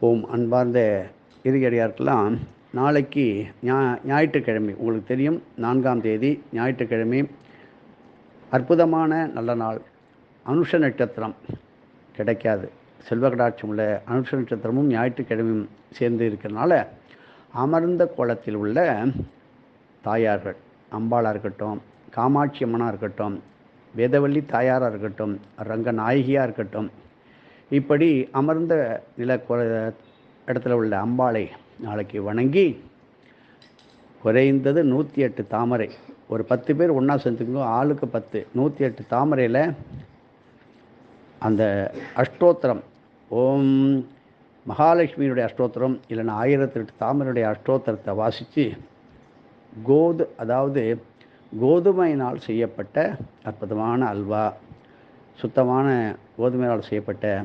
ஓம் அன்பார்ந்த இறுதியடியாருக்கெல்லாம் நாளைக்கு ஞா ஞாயிற்றுக்கிழமை உங்களுக்கு தெரியும் நான்காம் தேதி ஞாயிற்றுக்கிழமை அற்புதமான நல்ல நாள். அனுஷ நட்சத்திரம் கிடைக்காது. செல்வகடாட்சம் உள்ள அனுஷ நட்சத்திரமும் ஞாயிற்றுக்கிழமையும் சேர்ந்து இருக்கிறனால அமர்ந்த கோலத்தில் உள்ள தாயார்கள் அம்பாளாக இருக்கட்டும் காமாட்சி அம்மனாக இருக்கட்டும் வேதவள்ளி தாயாராக இருக்கட்டும் ரங்கநாயகியாக இருக்கட்டும் இப்படி அமர்ந்த நில இடத்துல உள்ள அம்பாளை நாளைக்கு வணங்கி குறைந்தது நூற்றி எட்டு தாமரை. ஒரு பத்து பேர் ஒன்றா சேர்ந்துக்கோ ஆளுக்கு பத்து. நூற்றி எட்டு தாமரையில் அந்த அஷ்டோத்திரம். ஓம் மகாலட்சுமியினுடைய அஷ்டோத்திரம் இல்லைன்னா ஆயிரத்தி எட்டு தாமரையுடைய அஷ்டோத்திரத்தை வாசித்து கோது அதாவது கோதுமையினால் செய்யப்பட்ட அற்புதமான அல்வா. சுத்தமான கோதுமையால் செய்யப்பட்ட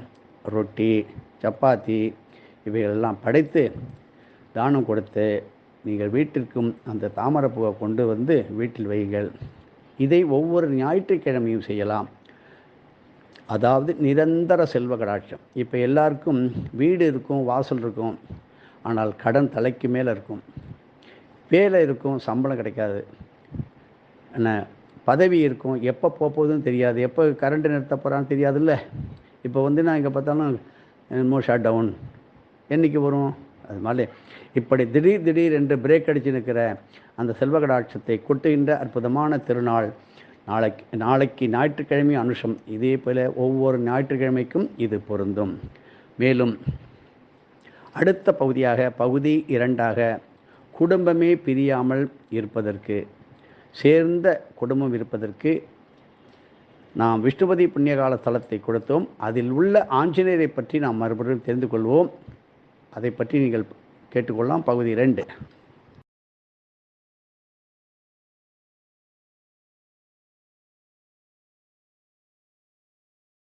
ரொட்டி சப்பாத்தி இவைகளெல்லாம் படைத்து தானம் கொடுத்து நீங்கள் வீட்டிற்கும் அந்த தாமரப்பூவை கொண்டு வந்து வீட்டில் வையுங்கள். இதை ஒவ்வொரு ஞாயிற்றுக்கிழமையும் செய்யலாம். அதாவது நிரந்தர செல்வ கடாட்சம். இப்போ எல்லாருக்கும் வீடு இருக்கும் வாசல் இருக்கும். ஆனால் கடன் தலைக்கு மேலே இருக்கும். வேலை இருக்கும் சம்பளம் கிடைக்காது. என்ன? பதவி இருக்கும். எப்போ போகுதுன்னு தெரியாது. எப்போ கரண்ட்டு நிறுத்த போகிறான்னு தெரியாதுல்ல. இப்போ வந்து நான் இங்கே பார்த்தாலும் என்னமோ ஷட் டவுன் என்றைக்கு வரும்? அது மாதிரி. இப்படி திடீர் திடீர் என்று பிரேக் அடித்து நிற்கிற அந்த செல்வ கடாட்சத்தை கொட்டுகின்ற அற்புதமான திருநாள். நாளைக்கு நாளைக்கு ஞாயிற்றுக்கிழமை அனுஷம். இதே போல் ஒவ்வொரு ஞாயிற்றுக்கிழமைக்கும் இது பொருந்தும். மேலும் அடுத்த பகுதியாக பகுதி இரண்டாக குடும்பமே பிரியாமல் இருப்பதற்கு சேர்ந்த குடும்பம் இருப்பதற்கு நாம் விஷ்ணுபதி புண்ணியகால ஸ்தலத்தை கொடுத்தோம். அதில் உள்ள ஆஞ்சநேயரை பற்றி நாம் மறுபடியும் தெரிந்து கொள்வோம். அதை பற்றி நீங்கள் கேட்டுக்கொள்ளலாம். பகுதி ரெண்டு.